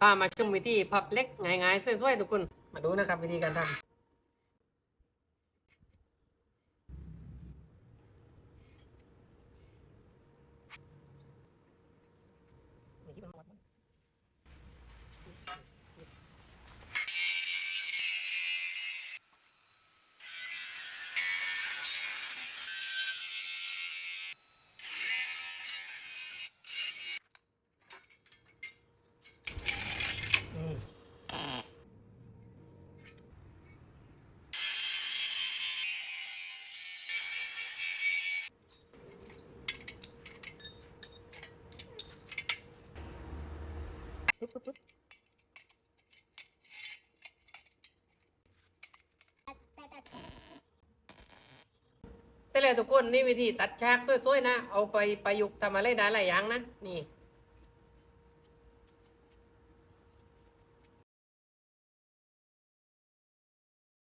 พามาชมวิธีพับเล็กง่ายๆสวยๆทุกคน มาดูนะครับวิธีการทำ เสร็จแล้วทุกคนนี่วิธีตัดฉากสวยๆนะ เอาไปประยุกต์ทำอะไรได้หลายอย่างนะ นี่